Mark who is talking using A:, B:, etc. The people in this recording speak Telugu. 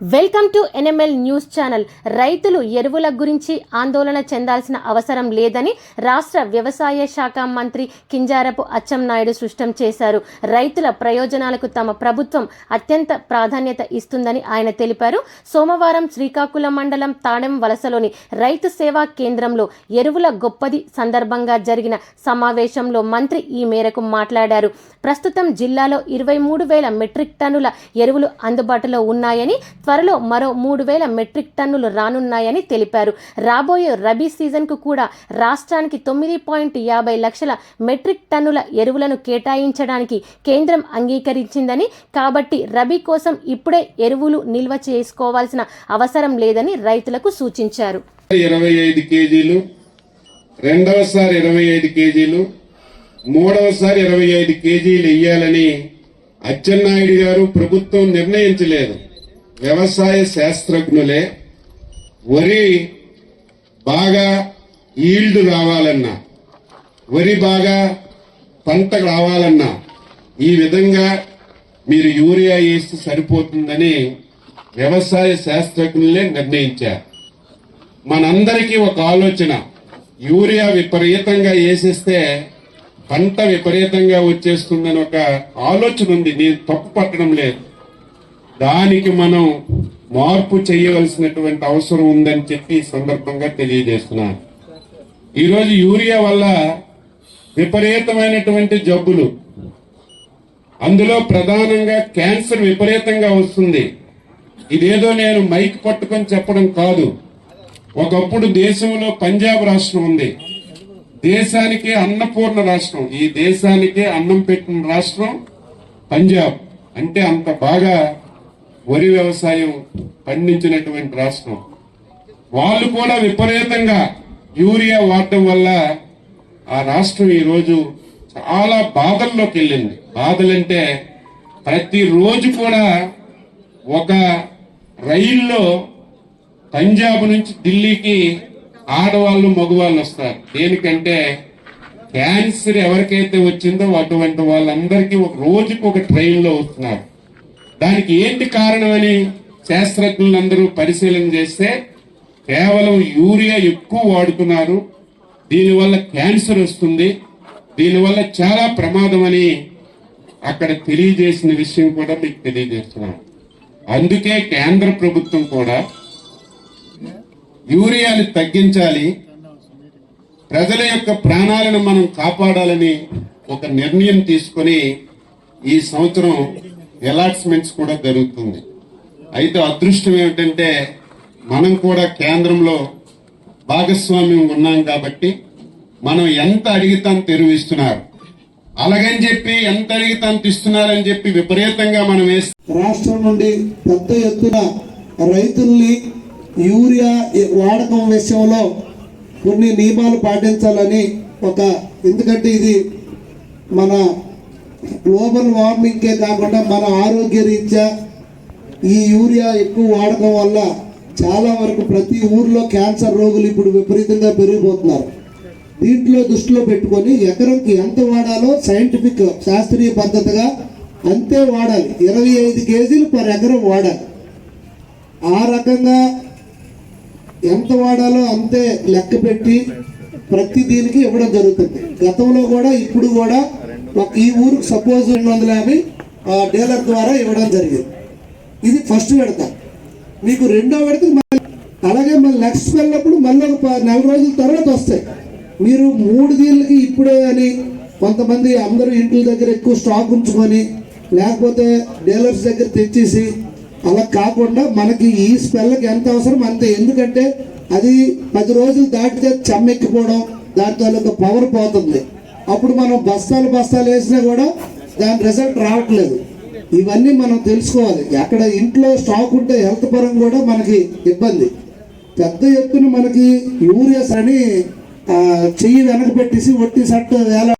A: Welcome to NML news channel. రైతులు ఎరువుల గురించి ఆందోళన చెందాల్సిన అవసరం లేదని రాష్ట్ర వ్యవసాయ శాఖ మంత్రి కింజారపు అచ్చెన్నాయుడు స్పష్టం చేశారు. రైతుల ప్రయోజనాలకు తమ ప్రభుత్వం అత్యంత ప్రాధాన్యత ఇస్తుందని ఆయన తెలిపారు. సోమవారం శ్రీకాకుళం మండలం తాడెం వలసలోని రైతు సేవా కేంద్రంలో ఎరువుల గొప్పది సందర్భంగా జరిగిన సమావేశంలో మంత్రి ఈ మేరకు మాట్లాడారు. ప్రస్తుతం జిల్లాలో ఇరవై మూడు వేల మెట్రిక్ టన్నుల ఎరువులు అందుబాటులో ఉన్నాయని త్వరలో మరో మూడు వేల మెట్రిక్ టన్నులు రానున్నాయని తెలిపారు. రాబోయే రబీ సీజన్కు కూడా రాష్ట్రానికి తొమ్మిది పాయింట్ యాభై లక్షల మెట్రిక్ టన్నుల ఎరువులను కేటాయించడానికి కేంద్రం అంగీకరించిందని కాబట్టి రబీ కోసం ఇప్పుడే ఎరువులు నిల్వ చేసుకోవాల్సిన అవసరం లేదని రైతులకు సూచించారు.
B: ఇరవై ఐదు కేజీలు రెండవసారి ఇరవై ఐదు కేజీలు మూడవసారి ఇరవై ఐదు కేజీలు ఇయ్యాలని అచ్చెన్నాయుడు గారు ప్రభుత్వం నిర్ణయించలేదు. వ్యవసాయ శాస్త్రజ్ఞులే వరి బాగా ఈల్డ్ రావాలన్నా వరి బాగా పంట రావాలన్నా ఈ విధంగా మీరు యూరియా వేస్తే సరిపోతుందని వ్యవసాయ శాస్త్రజ్ఞులే నిర్ణయించారు. మనందరికీ ఒక ఆలోచన యూరియా విపరీతంగా వేసేస్తే పంట విపరీతంగా వచ్చేస్తుందని ఒక ఆలోచన ఉంది. నేను తప్పు పట్టడం లేదు. దానికి మనం మార్పు చేయవలసినటువంటి అవసరం ఉందని చెప్పి సందర్భంగా తెలియజేస్తున్నాను. ఈరోజు యూరియా వల్ల విపరీతమైనటువంటి జబ్బులు. అందులో ప్రధానంగా క్యాన్సర్ విపరీతంగా వస్తుంది. ఇదేదో నేను మైక్ పట్టుకొని చెప్పడం కాదు. ఒకప్పుడు దేశంలో పంజాబ్ రాష్ట్రం ఉంది. దేశానికే అన్నపూర్ణ రాష్ట్రం. ఈ దేశానికే అన్నం పెట్టిన రాష్ట్రం పంజాబ్. అంటే అంత బాగా వరి వ్యవసాయం పండించినటువంటి రాష్ట్రం. వాళ్ళు కూడా విపరీతంగా యూరియా వాడటం వల్ల ఆ రాష్ట్రం ఈరోజు చాలా బాధల్లోకి వెళ్ళింది బాధలంటే ప్రతిరోజు కూడా ఒక రైల్లో పంజాబ్ నుంచి ఢిల్లీకి ఆడవాళ్ళు మగవాళ్ళు వస్తారు దేనికంటే క్యాన్సర్ ఎవరికైతే వచ్చిందో అటువంటి వాళ్ళందరికీ ఒక రోజుకి ఒక ట్రైన్లో వస్తున్నారు. దానికి ఏంటి కారణమని శాస్త్రజ్ఞులందరూ పరిశీలన చేస్తే కేవలం యూరియా ఎక్కువ వాడుతున్నారు. దీనివల్ల క్యాన్సర్ వస్తుంది. దీనివల్ల చాలా ప్రమాదం అని అక్కడ తెలియజేసిన విషయం కూడా మీకు తెలియజేస్తున్నాను. అందుకే కేంద్ర ప్రభుత్వం కూడా యూరియాని తగ్గించాలి. ప్రజల యొక్క ప్రాణాలను మనం కాపాడాలని ఒక నిర్ణయం తీసుకొని ఈ సంవత్సరం ఎలాట్స్మెంట్స్ కూడా జరుగుతుంది. అయితే అదృష్టం ఏమిటంటే మనం కూడా కేంద్రంలో భాగస్వామ్యం ఉన్నాం కాబట్టి మనం ఎంత అడిగితే అంత అలాగని చెప్పి ఎంత అడిగితే అంత ఇస్తున్నారని చెప్పి విపరీతంగా మనం వేస్తే
C: రాష్ట్రం నుండి పెద్ద ఎత్తున రైతుల్ని యూరియా వాడకం విషయంలో కొన్ని నియమాలు పాటించాలని ఒక ఎందుకంటే ఇది మన గ్లోబల్ వార్మింగ్కే కాకుండా మన ఆరోగ్య రీత్యా ఈ యూరియా ఎక్కువ వాడకం వల్ల చాలా వరకు ప్రతి ఊర్లో క్యాన్సర్ రోగులు ఇప్పుడు విపరీతంగా పెరిగిపోతున్నారు. దీంట్లో దృష్టిలో పెట్టుకొని ఎకరంకి ఎంత వాడాలో సైంటిఫిక్ శాస్త్రీయ పద్ధతిగా అంతే వాడాలి. ఇరవై ఐదు కేజీలు పర్ ఎకరం వాడాలి. ఆ రకంగా ఎంత వాడాలో అంతే లెక్క పెట్టి ప్రతి దీనికి ఇవ్వడం జరుగుతుంది. గతంలో కూడా ఇప్పుడు కూడా ఈ ఊరికి సపోజ్ రెండు వందల యాభై డీలర్ ద్వారా ఇవ్వడం జరిగింది. ఇది ఫస్ట్ విడత మీకు రెండో విడత అలాగే మళ్ళీ నెక్స్ట్ వెళ్ళినప్పుడు మళ్ళీ ఒక నెల రోజుల తర్వాత వస్తాయి. మీరు మూడు దీళ్ళకి ఇప్పుడే అని కొంతమంది అందరూ ఇంటి దగ్గర ఎక్కువ స్టాక్ ఉంచుకొని లేకపోతే డీలర్స్ దగ్గర తెచ్చేసి అలా కాకుండా మనకి ఈ స్పెల్కి ఎంత అవసరం అంతే. ఎందుకంటే అది పది రోజులు దాటితే చెమ్మెక్కిపోవడం దాని తాలూకా పవర్ పోతుంది. అప్పుడు మనం బస్తాలు బస్తాలు వేసినా కూడా దాని రిజల్ట్ రావట్లేదు. ఇవన్నీ మనం తెలుసుకోవాలి. అక్కడ ఇంట్లో స్టాక్ ఉంటే హెల్త్ పరంగా కూడా మనకి ఇబ్బంది. పెద్ద ఎత్తున మనకి యూరియాస్ అని చెయ్యి వెనక పెట్టేసి ఒట్టి సట్టు వేల